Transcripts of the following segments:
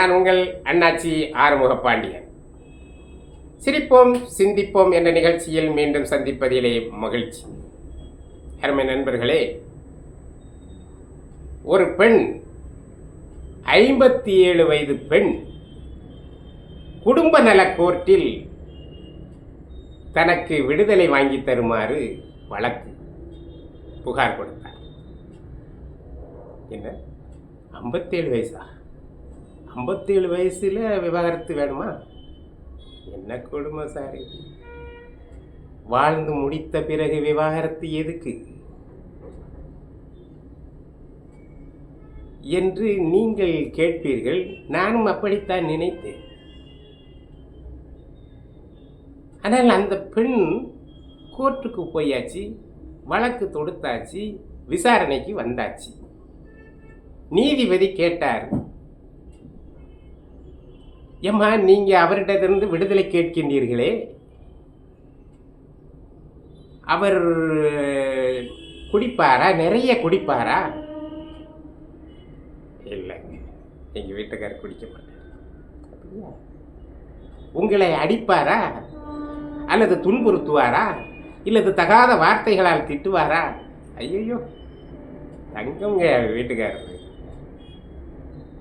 நான் உங்கள் அண்ணாச்சி ஆறுமுக பாண்டியன் சிரிப்போம் சிந்திப்போம் என்ற நிகழ்ச்சியில் மீண்டும் சந்திப்பதிலே மகிழ்ச்சி. அருமை நண்பர்களே ஒரு பெண் ஐம்பத்தி ஏழு வயது பெண் குடும்ப நல கோர்ட்டில் தனக்கு விடுதலை வாங்கி தருமாறு வழக்கு புகார் கொடுத்தார். என்ன? ஐம்பத்தேழு வயசா? ஐம்பத்தேழு வயசில் விவாகரத்து வேணுமா? என்ன கொடுமை சார் இது? வாழ்ந்து முடித்த பிறகு விவாகரத்து எதுக்கு? என்று நீங்கள் கேட்பீர்கள். நானும் அப்படித்தான் நினைத்தேன். ஆனால் அந்த பெண் கோர்ட்டுக்கு போயாச்சு வழக்கு தொடுத்தாச்சு விசாரணைக்கு வந்தாச்சு. நீதிபதி கேட்டார் ஏம்மா நீங்கள் அவரிடத்திலிருந்து விடுதலை கேட்கின்றீர்களே? அவர் குடிப்பாரா? நிறைய குடிப்பாரா? இல்லைங்க எங்கள் வீட்டுக்காரர் குடிக்க மாட்டார். உங்களை அடிப்பாரா? அல்லது துன்புறுத்துவாரா? இல்லது தகாத வார்த்தைகளால் திட்டுவாரா? ஐயோ தங்கங்க வீட்டுக்காரர்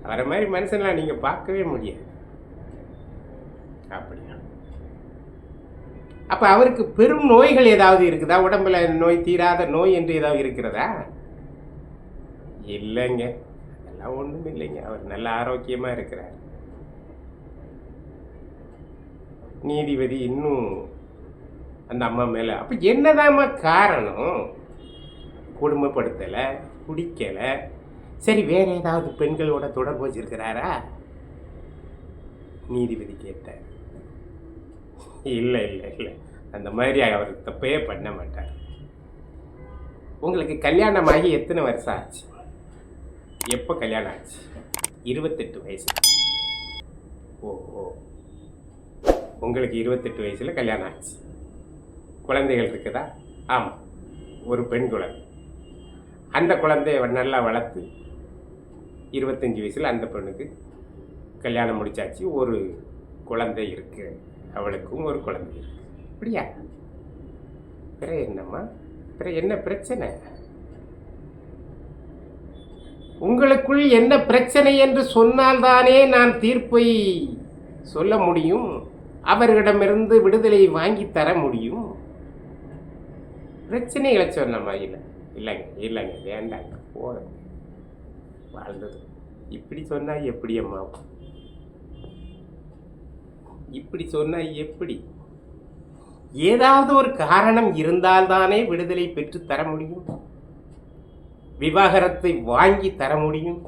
அவரை மாதிரி மனுஷன்லாம் நீங்கள் பார்க்கவே முடியாது. அப்படியா? அப்போ அவருக்கு பெரும் நோய்கள் ஏதாவது இருக்குதா? உடம்புல நோய் தீராத நோய் என்று ஏதாவது இருக்கிறதா? இல்லைங்க. அதெல்லாம் ஒன்றும் இல்லைங்க. அவர் நல்ல ஆரோக்கியமாக இருக்கிறார். நீதிபதி இன்னும் அந்த அம்மா மேலே அப்போ என்னதாம்மா காரணம்? குடும்பப்படுத்தலை குடிக்கலை. சரி வேறு ஏதாவது பெண்களோட தொடர்பு வச்சிருக்கிறாரா? நீதிபதி கேட்டார். இல்லை இல்லை இல்லை. அந்த மாதிரி அவர் தப்பே பண்ண மாட்டார். உங்களுக்கு கல்யாணமாகி எத்தனை வருஷம் ஆச்சு? எப்போ கல்யாணம் ஆச்சு? இருபத்தெட்டு வயசு ஓ ஓ உங்களுக்கு இருபத்தெட்டு வயசில் கல்யாணம் ஆச்சு. குழந்தைகள் இருக்குதா? ஆமாம் ஒரு பெண் குழந்தை. அந்த குழந்தைய நல்லா வளர்த்து இருபத்தஞ்சி வயசில் அந்த பெண்ணுக்கு கல்யாணம் முடிச்சாச்சு. ஒரு குழந்தை இருக்குது அவளுக்கும் ஒரு குழந்தை இருக்கு. அப்படியா? பிற என்னம்மா? பிற என்ன பிரச்சனை? உங்களுக்குள் என்ன பிரச்சனை என்று சொன்னால்தானே நான் தீர்ப்பை சொல்ல முடியும். அவர்களிடமிருந்து விடுதலை வாங்கி தர முடியும். பிரச்சனைகளை சொன்னம்மா இல்லை. இல்லைங்க இல்லைங்க வேண்டாங்க. போதுங்க வாழ்ந்தது. இப்படி சொன்னா எப்படி அம்மா? இப்படி சொன்னால் எப்படி? ஏதாவது ஒரு காரணம் இருந்தால்தானே விடுதலை பெற்று தர முடியும்? விவாகரத்தை வாங்கி தர முடியும்?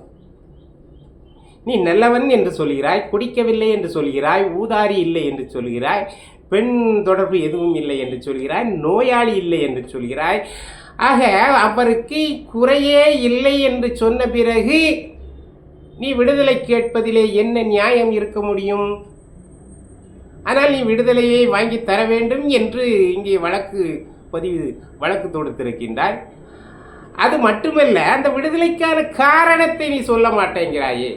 நீ நல்லவன் என்று சொல்கிறாய் குடிக்கவில்லை என்று சொல்கிறாய் ஊதாரி இல்லை என்று சொல்கிறாய் பெண் தொடர்பு எதுவும் இல்லை என்று சொல்கிறாய் நோயாளி இல்லை என்று சொல்கிறாய். ஆக அவருக்கு குறையே இல்லை என்று சொன்ன பிறகு நீ விடுதலை கேட்பதிலே என்ன நியாயம் இருக்க முடியும்? ஆனால் நீ விடுதலையை வாங்கி தர வேண்டும் என்று இங்கே வழக்கு பதிவு வழக்கு தொடுத்திருக்கின்றாய். அது மட்டுமல்ல அந்த விடுதலைக்கான காரணத்தை நீ சொல்ல மாட்டேங்கிறாயே.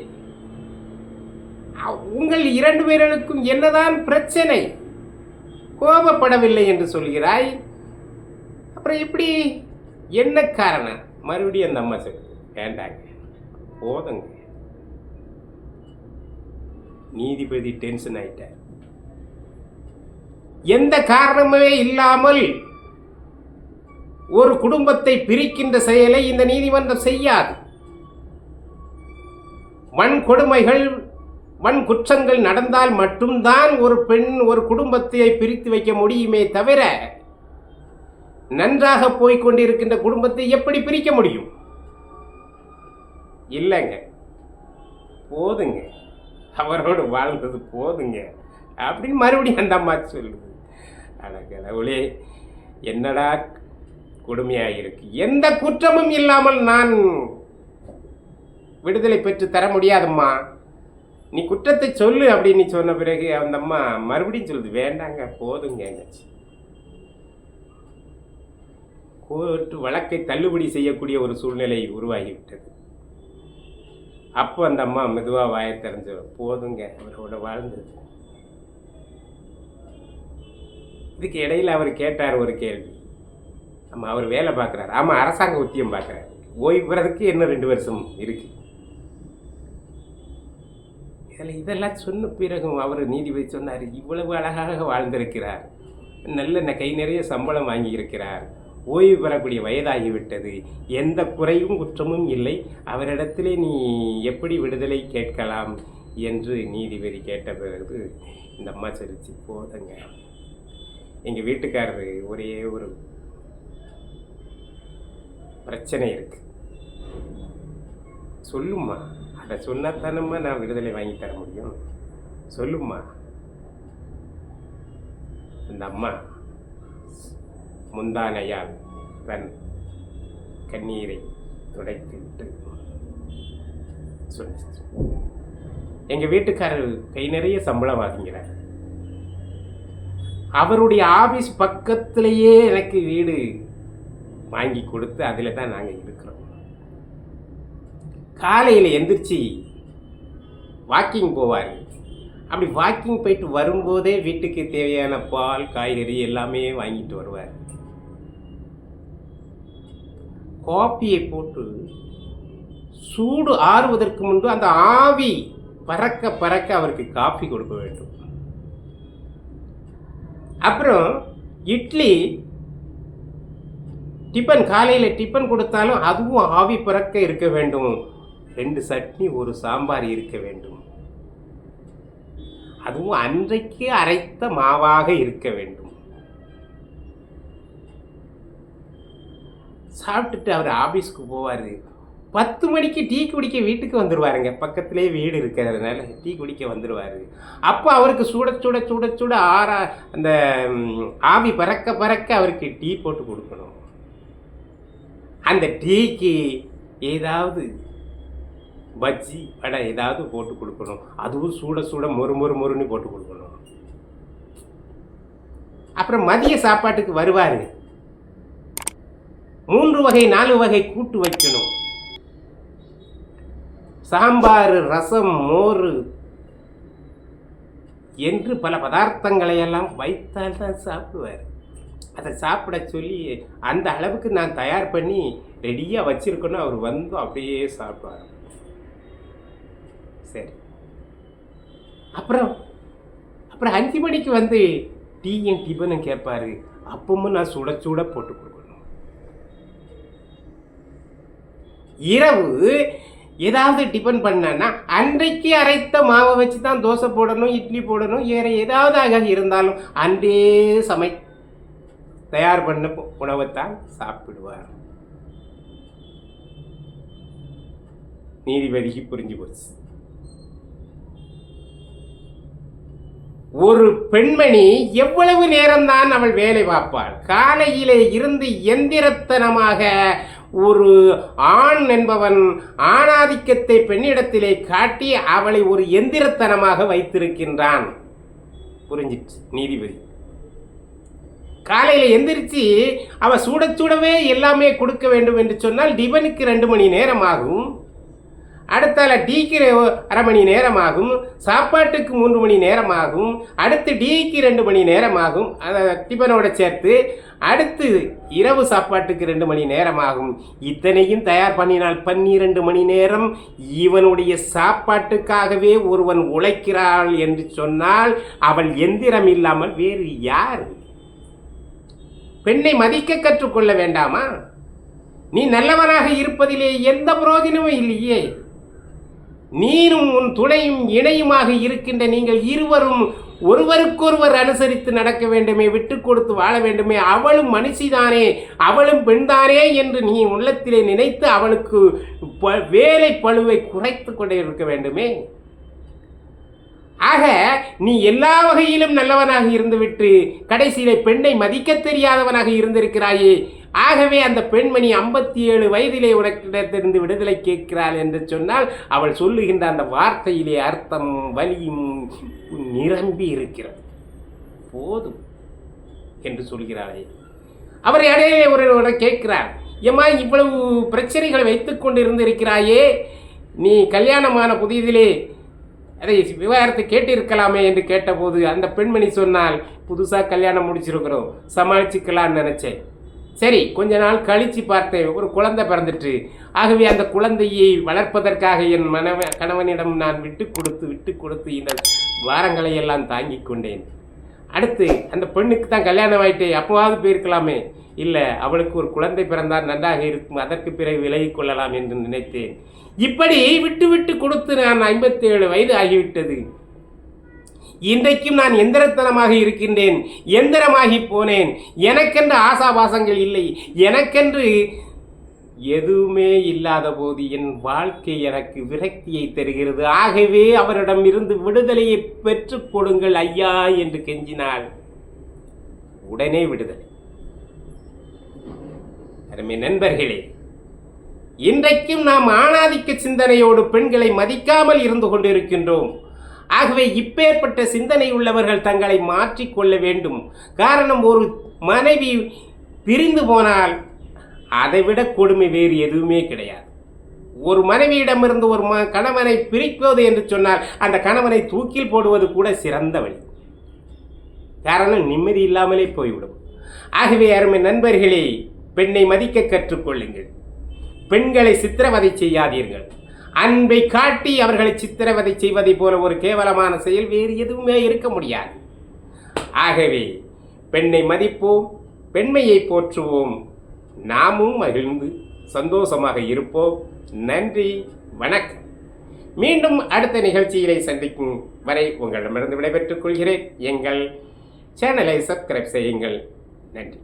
உங்கள் இரண்டு பேர்களுக்கும் என்னதான் பிரச்சனை? கோபப்படவில்லை என்று சொல்கிறாய். அப்புறம் எப்படி? என்ன காரணம்? மறுபடியும் அந்த அம்மா சொல்லு வேண்டாங்க போதுங்க. நீதிபதி டென்ஷன் ஆயிட்டார். எந்த காரணமே இல்லாமல் ஒரு குடும்பத்தை பிரிக்கின்ற செயலை இந்த நீதிமன்றம் செய்யாது. வன் கொடுமைகள் வன் குற்றங்கள் நடந்தால் மட்டும்தான் ஒரு பெண் ஒரு குடும்பத்தை பிரித்து வைக்க முடியுமே தவிர நன்றாக போய்கொண்டிருக்கின்ற குடும்பத்தை எப்படி பிரிக்க முடியும்? இல்லைங்க. போதுங்க. அவரோடு வாழ்ந்தது போதுங்க. அப்படின்னு மறுபடியும் அந்த அம்மா சொல்லுது. அட கடவுளே என்னடா கொடுமையாக இருக்கு எந்த குற்றமும் இல்லாமல் நான் விடுதலை பெற்று தர முடியாதம்மா. நீ குற்றத்தை சொல்லு அப்படின்னு சொன்ன பிறகு அந்த அம்மா மறுபடியும் சொல்லுது வேண்டாங்க போதுங்க என்னாச்சு கோர்ட்டு வழக்கை தள்ளுபடி செய்யக்கூடிய ஒரு சூழ்நிலை உருவாகிவிட்டது. அப்போ அந்த அம்மா மெதுவாக வாயை தெரிஞ்சு போதுங்க அவரோட வாழ்ந்தது. இதுக்கு இடையில் அவர் கேட்டார் ஒரு கேள்வி. ஆமாம் அவர் வேலை பார்க்குறாரு. ஆமாம் அரசாங்க உத்தியம் பார்க்குறாரு. ஓய்வு பெறதுக்கு இன்னும் ரெண்டு வருஷம் இருக்கு? இதில் இதெல்லாம் சொன்ன பிறகும் அவர் நீதிபதி சொன்னார் இவ்வளவு அழகாக வாழ்ந்திருக்கிறார். நல்ல ந- கை நிறைய சம்பளம் வாங்கியிருக்கிறார். ஓய்வு பெறக்கூடிய வயதாகிவிட்டது. எந்த குறையும் குற்றமும் இல்லை. அவரிடத்திலே நீ எப்படி விடுதலை கேட்கலாம்? என்று நீதிபதி கேட்ட பிறகு இந்த அம்மா சொல்லிச்சு போதுங்க. எங்கள் வீட்டுக்காரரு ஒரே ஒரு பிரச்சனை இருக்கு. சொல்லும்மா. அதை சொன்னாத்தானம்மா நான் விடுதலை வாங்கி தர முடியும். சொல்லும்மா. அந்த அம்மா முந்தானையால் தன் கண்ணீரை துடைத்து விட்டு சொல்லிச்சு எங்கள் வீட்டுக்காரர் கை நிறைய சம்பளம் வாங்குகிறார் அவருடைய ஆபீஸ் பக்கத்திலேயே எனக்கு வீடு வாங்கி கொடுத்து அதில் தான் நாங்கள் இருக்கிறோம். காலையில் எந்திரிச்சு வாக்கிங் போவார். அப்படி வாக்கிங் போயிட்டு வரும்போதே வீட்டுக்கு தேவையான பால் காய்கறி எல்லாமே வாங்கிட்டு வருவார். காப்பியை போட்டு சூடு ஆறுவதற்கு முன்பு அந்த ஆவி பறக்க பறக்க அவருக்கு காஃபி கொடுக்க வேண்டும். அப்புறம் இட்லி டிஃபன் காலையில் டிஃபன் கொடுத்தாலும் அதுவும் ஆவி பிறக்க இருக்க வேண்டும். ரெண்டு சட்னி ஒரு சாம்பார் இருக்க வேண்டும். அதுவும் அன்றைக்கு அரைத்த மாவாக இருக்க வேண்டும். சாப்பிட்டுட்டு அவர் ஆபீஸ்க்கு போவார். பத்து மணிக்கு டீ குடிக்க வீட்டுக்கு வந்துடுவாருங்க பக்கத்துலேயே வீடு இருக்கிறதுனால டீ குடிக்க வந்துடுவார் அப்போ அவருக்கு சுட சுட சுட சுட ஆறா அந்த ஆவி பறக்க பறக்க அவருக்கு டீ போட்டு கொடுக்கணும். அந்த டீக்கு ஏதாவது பஜ்ஜி வடை ஏதாவது போட்டு கொடுக்கணும். அதுவும் சூட சூட மொறு மொறு மொறுன்னு போட்டு கொடுக்கணும். அப்புறம் மதிய சாப்பாட்டுக்கு வருவார். மூன்று வகை நாலு வகை கூட்டு வைக்கணும். சாம்பார் ரசம் மோர் என்று பல பதார்த்தங்களை எல்லாம் வைத்தால் தான் சாப்பிடுவார். அதை சாப்பிட சொல்லி அந்த அளவுக்கு நான் தயார் பண்ணி ரெடியாக வச்சுருக்கணும். அவர் வந்து அப்படியே சாப்பிடுவார். சரி. அப்புறம் அப்புறம் அஞ்சு மணிக்கு வந்து டீயும் டிஃபனும் கேட்பாரு. அப்பவும் நான் சுட சுட போட்டு கொடுக்கணும். இரவு ஏதாவது டிஃபன் பண்ணனா அன்றைக்கு அரைத்த மாவை வச்சு தான் தோசை போடணும் இட்லி போடணும் வேறு ஏதாவது இருந்தாலும் அன்றே சமை. தயார் பண்ண உணவைத்தான் சாப்பிடுவார். நீதிபதிக்கு புரிஞ்சு போச்சு. ஒரு பெண்மணி எவ்வளவு நேரம்தான் அவள் வேலை பார்ப்பாள்? காலையிலே இருந்து எந்திரத்தனமாக ஒரு ஆண் என்பவன் ஆணாதிக்கத்தை பெண்ணிடத்திலே காட்டி அவளை ஒரு எந்திரத்தனமாக வைத்திருக்கின்றான். புரிஞ்சிச்சு நீதிபதி. காலையில் எந்திரிச்சு அவள் சூட சூடவே எல்லாமே கொடுக்க வேண்டும் என்று சொன்னால் டிபனுக்கு ரெண்டு மணி நேரம் ஆகும். அடுத்தால டீக்கு அரை மணி நேரம் ஆகும் சாப்பாட்டுக்கு மூன்று மணி நேரம் ஆகும் அடுத்து டீக்கு ரெண்டு மணி நேரம் ஆகும் அதை டிஃபனோட சேர்த்து அடுத்து இரவு சாப்பாட்டுக்கு ரெண்டு மணி நேரம் ஆகும் இத்தனையும் தயார் பண்ணினால் பன்னிரண்டு மணி நேரம் இவனுடைய சாப்பாட்டுக்காகவே ஒருவன் உழைக்கிறாள் என்று சொன்னால் அவள் எந்திரம் இல்லாமல் வேறு யார்? பெண்ணை மதிக்க கற்றுக்கொள்ள வேண்டாமா? நீ நல்லவனாக இருப்பதிலே எந்த பிரயோஜனமும் இல்லையே. நீரும் உன் துணையும் இணையுமாக இருக்கின்ற நீங்கள் இருவரும் ஒருவருக்கொருவர் அனுசரித்து நடக்க வேண்டுமே விட்டு கொடுத்து வாழ வேண்டுமே. அவளும் மனுஷிதானே அவளும் பெண்தானே என்று நீ உள்ளத்திலே நினைத்து அவளுக்கு ப- வேலை பழுவை குறைத்து கொண்டே இருக்க வேண்டுமே. ஆக நீ எல்லா வகையிலும் நல்லவனாக இருந்துவிட்டு கடைசியிலே பெண்ணை மதிக்க தெரியாதவனாக இருந்திருக்கிறாயே. ஆகவே அந்த பெண்மணி ஐம்பத்தி ஏழு வயதிலே உனக்கிடத்திலிருந்து விடுதலை கேட்கிறாள் என்று சொன்னால் அவள் சொல்லுகின்ற அந்த வார்த்தையிலே அர்த்தம் வலியும் நிரம்பி இருக்கிறது. போதும் என்று சொல்கிறாளே. அவரை இடையிலே ஒரு கேட்கிறார் ஏம்மா இவ்வளவு பிரச்சனைகளை வைத்துக் கொண்டிருந்திருக்கிறாயே நீ கல்யாணமான புதியதிலே அதை விவாகரத்து கேட்டிருக்கலாமே? என்று கேட்டபோது அந்த பெண்மணி சொன்னால் புதுசாக கல்யாணம் முடிச்சிருக்கிறோம் சமாளிச்சுக்கலாம்னு நினச்சேன். சரி கொஞ்ச நாள் கழித்து பார்த்தேன். ஒரு குழந்தை பிறந்துட்டு ஆகவே அந்த குழந்தையை வளர்ப்பதற்காக என் மனவ கணவனிடம் நான் விட்டு கொடுத்து விட்டு கொடுத்து இந்த வாரங்களை எல்லாம் தாங்கி கொண்டேன். அடுத்து அந்த பெண்ணுக்கு தான் கல்யாணம் ஆயிட்டே அப்போவாவது போயிருக்கலாமே. இல்லை அவளுக்கு ஒரு குழந்தை பிறந்தால் நன்றாக இருக்கும் அதற்கு பிறகு விலகி கொள்ளலாம் என்று நினைத்தேன். இப்படி விட்டு விட்டு கொடுத்து நான் ஐம்பத்தேழு வயது ஆகிவிட்டது. இன்றைக்கும் நான் எந்திரத்தனமாக இருக்கின்றேன் எந்திரமாகி போனேன். எனக்கென்று ஆசாபாசங்கள் இல்லை எனக்கென்று எதுவுமே இல்லாத போது என் வாழ்க்கை எனக்கு விரக்தியை தருகிறது. ஆகவே அவரிடம் இருந்து விடுதலையை பெற்றுக் கொடுங்கள் ஐயா என்று கெஞ்சினாள். உடனே விடுதலை. அருமை நண்பர்களே இன்றைக்கும் நாம் ஆணாதிக்க சிந்தனையோடு பெண்களை மதிக்காமல் இருந்து கொண்டிருக்கின்றோம். ஆகவே இப்பேற்பட்ட சிந்தனை உள்ளவர்கள் தங்களை மாற்றிக்கொள்ள வேண்டும். காரணம் ஒரு மனைவி பிரிந்து போனால் அதைவிட கொடுமை வேறு எதுவுமே கிடையாது. ஒரு மனைவியிடமிருந்து ஒரு ம கணவனை பிரிப்பது என்று சொன்னால் அந்த கணவனை தூக்கில் போடுவது கூட சிறந்த வழி. காரணம் நிம்மதி இல்லாமலே போய்விடும். ஆகவே அருமை நண்பர்களே பெண்ணை மதிக்க கற்றுக்கொள்ளுங்கள் பெண்களை சித்திரவதை செய்யாதீர்கள். அன்பை காட்டி அவர்களை சித்திரவதை செய்வதைப் போல ஒரு கேவலமான செயல் வேறு எதுவுமே இருக்க முடியாது. ஆகவே பெண்ணை மதிப்போம் பெண்மையை போற்றுவோம். நாமும் மகிழ்ந்து சந்தோஷமாக இருப்போம். நன்றி வணக்கம். மீண்டும் அடுத்த நிகழ்ச்சியிலே சந்திக்கும் வரை உங்களிடமிருந்து விடைபெற்றுக் கொள்கிறேன். எங்கள் சேனலை சப்ஸ்கிரைப் செய்யுங்கள். நன்றி.